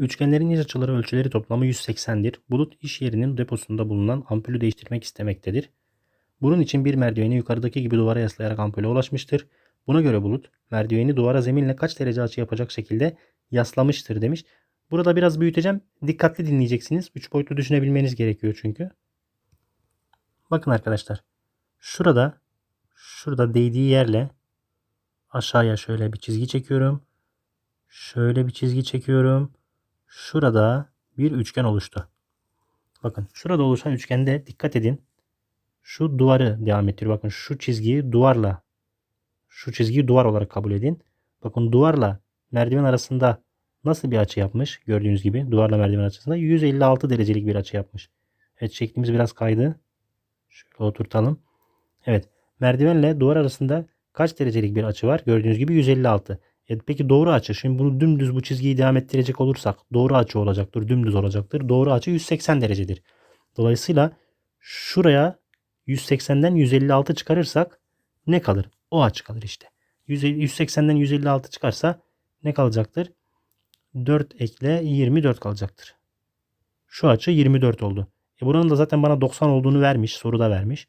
Üçgenlerin iç açıları ölçüleri toplamı 180'dir. Bulut iş yerinin deposunda bulunan ampulü değiştirmek istemektedir. Bunun için bir merdiveni yukarıdaki gibi duvara yaslayarak ampule ulaşmıştır. Buna göre bulut merdiveni duvara zeminle kaç derece açı yapacak şekilde yaslamıştır demiş. Burada biraz büyüteceğim. Dikkatli dinleyeceksiniz. 3 boyutlu düşünebilmeniz gerekiyor çünkü. Bakın arkadaşlar. Şurada şurada değdiği yerle aşağıya şöyle bir çizgi çekiyorum. Şöyle bir çizgi çekiyorum. Şurada bir üçgen oluştu. Bakın şurada oluşan üçgende dikkat edin. Şu duvarı devam ettiriyor. Bakın şu çizgiyi duvarla şu çizgiyi duvar olarak kabul edin. Bakın duvarla merdiven arasında nasıl bir açı yapmış? Gördüğünüz gibi duvarla merdiven arasında 156 derecelik bir açı yapmış. Evet şeklimiz biraz kaydı. Şöyle oturtalım. Evet merdivenle duvar arasında kaç derecelik bir açı var? Gördüğünüz gibi 156. E peki doğru açı. Şimdi bunu dümdüz bu çizgiyi devam ettirecek olursak doğru açı olacaktır. Dümdüz olacaktır. Doğru açı 180 derecedir. Dolayısıyla şuraya 180'den 156 çıkarırsak ne kalır? O açı kalır işte. 180'den 156 çıkarsa ne kalacaktır? 4 ekle 24 kalacaktır. Şu açı 24 oldu. E buranın da zaten bana 90 olduğunu vermiş. Soruda vermiş.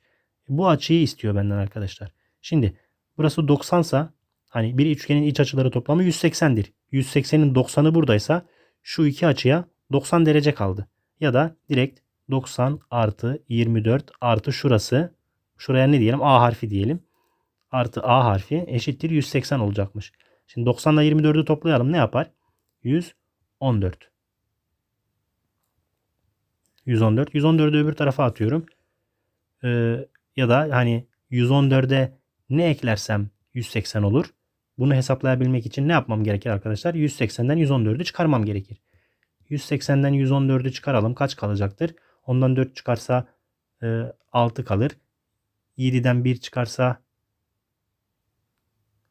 E bu açıyı istiyor benden arkadaşlar. Şimdi burası 90 sa hani bir üçgenin iç açıları toplamı 180'dir. 180'in 90'ı buradaysa şu iki açıya 90 derece kaldı. Ya da direkt 90 artı 24 artı şurası. Şuraya ne diyelim? A harfi diyelim. Artı A harfi eşittir 180 olacakmış. Şimdi 90 ile 24'ü toplayalım. Ne yapar? 114. 114. 114'ü öbür tarafa atıyorum. Ee, ya da hani 114'e ne eklersem 180 olur. Bunu hesaplayabilmek için ne yapmam gerekir arkadaşlar? 180'den 114'ü çıkarmam gerekir. 180'den 114'ü çıkaralım. Kaç kalacaktır? Ondan 4 çıkarsa e, 6 kalır. 7'den 1 çıkarsa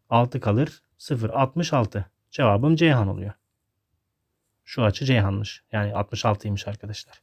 6 kalır. 0 66. Cevabım Ceyhan oluyor. Şu açı Ceyhan'mış. Yani 66'ymış arkadaşlar.